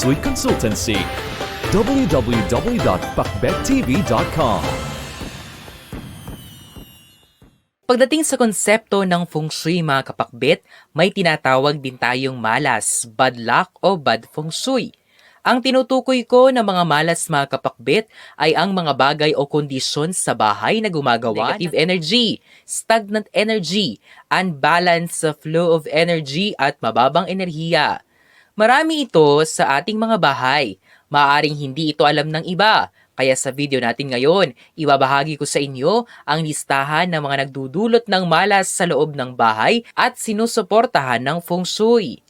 Sui Consultancy. www.pakbettv.com Pagdating sa konsepto ng feng shui mga kapakbet, may tinatawag din tayong malas, bad luck o bad feng shui. Ang tinutukoy ko ng mga malas mga kapakbet ay ang mga bagay o kondisyon sa bahay na gumagawa negative energy, stagnant energy, unbalanced flow of energy at mababang enerhiya. Marami ito sa ating mga bahay. Maaring hindi ito alam ng iba. Kaya sa video natin ngayon, ibabahagi ko sa inyo ang listahan ng mga nagdudulot ng malas sa loob ng bahay at sinusuportahan ng feng shui.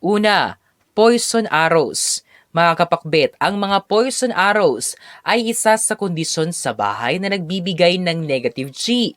Una, poison arrows. Mga kapakbet, ang mga poison arrows ay isa sa kondisyon sa bahay na nagbibigay ng negative chi.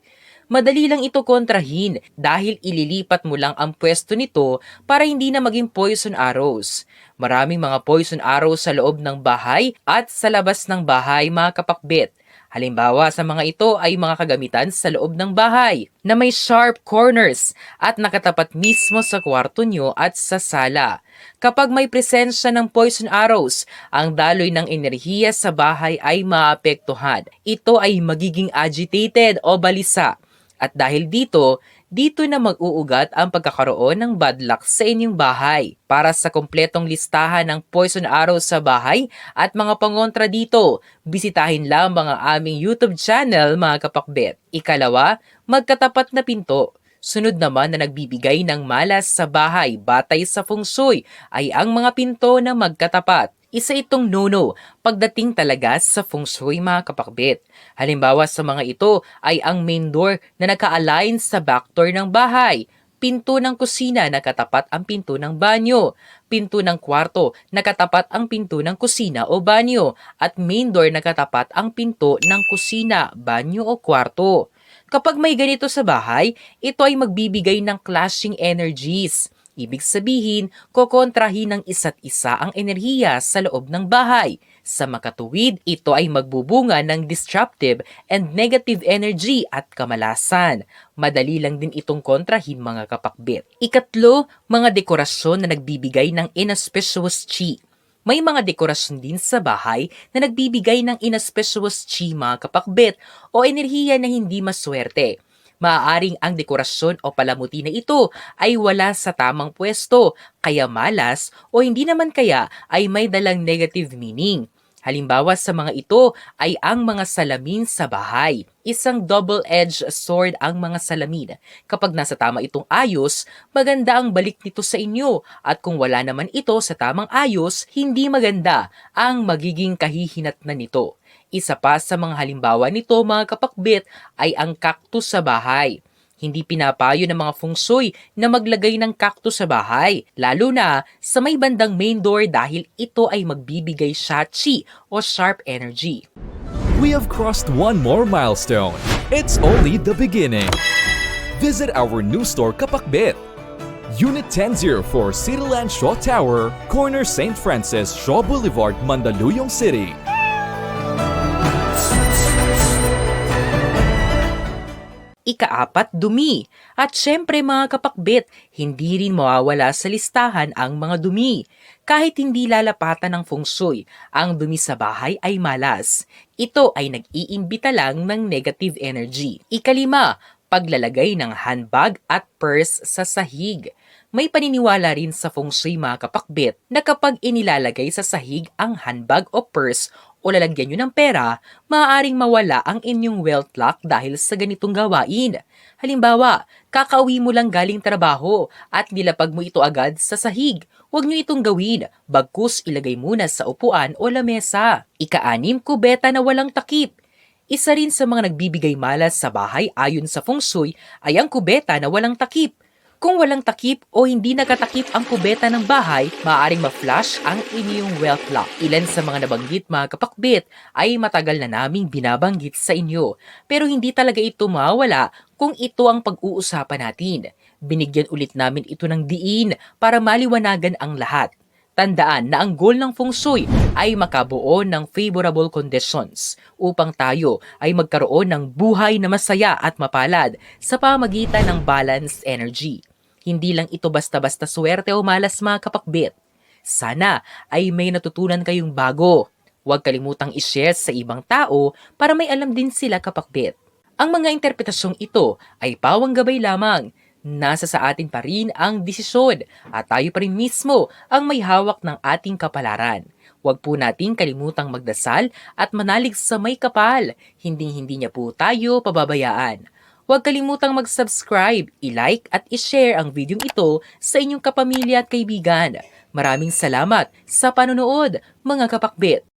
Madali lang ito kontrahin dahil ililipat mo lang ang pwesto nito para hindi na maging poison arrows. Maraming mga poison arrows sa loob ng bahay at sa labas ng bahay mga kapakbet. Halimbawa sa mga ito ay mga kagamitan sa loob ng bahay na may sharp corners at nakatapat mismo sa kwarto nyo at sa sala. Kapag may presensya ng poison arrows, ang daloy ng enerhiya sa bahay ay maapektuhan. Ito ay magiging agitated o balisa. At dahil dito, dito na mag-uugat ang pagkakaroon ng bad luck sa inyong bahay. Para sa kompletong listahan ng poison arrows sa bahay at mga pangontra dito, bisitahin lamang ang aming YouTube channel mga kapakbet. Ikalawa, magkatapat na pinto. Sunod naman na nagbibigay ng malas sa bahay batay sa feng shui ay ang mga pinto na magkatapat. Isa itong no-no pagdating talaga sa feng shui mga kapakbit. Halimbawa sa mga ito ay ang main door na naka-align sa back door ng bahay, pinto ng kusina nakatapat ang pinto ng banyo, pinto ng kwarto nakatapat ang pinto ng kusina o banyo, at main door nakatapat ang pinto ng kusina, banyo o kwarto. Kapag may ganito sa bahay, ito ay magbibigay ng clashing energies. Ibig sabihin, kokontrahin ng isa't isa ang enerhiya sa loob ng bahay. Sa makatuwid, ito ay magbubunga ng disruptive and negative energy at kamalasan. Madali lang din itong kontrahin mga kapakbit. Ikatlo, mga dekorasyon na nagbibigay ng inauspicious chi. May mga dekorasyon din sa bahay na nagbibigay ng inauspicious chi mga kapakbit o enerhiya na hindi maswerte maaaring ang dekorasyon o palamuti na ito ay wala sa tamang pwesto, kaya malas o hindi naman kaya ay may dalang negative meaning. Halimbawa sa mga ito ay ang mga salamin sa bahay. Isang double-edged sword ang mga salamin. Kapag nasa tama itong ayos, maganda ang balik nito sa inyo at kung wala naman ito sa tamang ayos, hindi maganda ang magiging kahihinat na nito. Isa pa sa mga halimbawa nito mga kapakbit ay ang cactus sa bahay. Hindi pinapayo ng mga feng shui na maglagay ng cactus sa bahay, lalo na sa may bandang main door dahil ito ay magbibigay siya chi o sharp energy. We have crossed one more milestone. It's only the beginning. Visit our new store Kapakbit. Unit 1004 Cityland Shaw Tower, corner St. Francis Shaw Boulevard, Mandaluyong City. Ikaapat, dumi. At syempre mga kapakbit, hindi rin mawawala sa listahan ang mga dumi. Kahit hindi lalapatan ng feng shui, ang dumi sa bahay ay malas. Ito ay nag-iimbita lang ng negative energy. Ikalima, paglalagay ng handbag at purse sa sahig. May paniniwala rin sa feng shui mga kapakbit na kapag inilalagay sa sahig ang handbag o purse o lalagyan nyo ng pera, maaaring mawala ang inyong wealth luck dahil sa ganitong gawain. Halimbawa, kakauwi mo lang galing trabaho at nilapag mo ito agad sa sahig. Huwag nyo itong gawin, bagkus ilagay muna sa upuan o lamesa. Ikaanim, kubeta na walang takip. Isa rin sa mga nagbibigay malas sa bahay ayon sa feng shui ay ang kubeta na walang takip. Kung walang takip o hindi nakatakip ang kubeta ng bahay, maaaring ma-flush ang inyong wealth lock. Ilan sa mga nabanggit mga kapakbit ay matagal na naming binabanggit sa inyo. Pero hindi talaga ito mawala kung ito ang pag-uusapan natin. Binigyan ulit namin ito ng diin para maliwanagan ang lahat. Tandaan na ang goal ng feng shui ay makabuo ng favorable conditions upang tayo ay magkaroon ng buhay na masaya at mapalad sa pamagitan ng balanced energy. Hindi lang ito basta-basta swerte o malas mga kapakbit. Sana ay may natutunan kayong bago. Huwag kalimutang i-share sa ibang tao para may alam din sila kapakbit. Ang mga interpretasyong ito ay pawang gabay lamang. Nasa sa atin pa rin ang desisyon at tayo pa rin mismo ang may hawak ng ating kapalaran. Huwag po nating kalimutang magdasal at manalig sa may kapal. Hindi-hindi niya po tayo pababayaan. Huwag kalimutang mag-subscribe, i-like at i-share ang video ito sa inyong kapamilya at kaibigan. Maraming salamat sa panonood, mga kapakbit!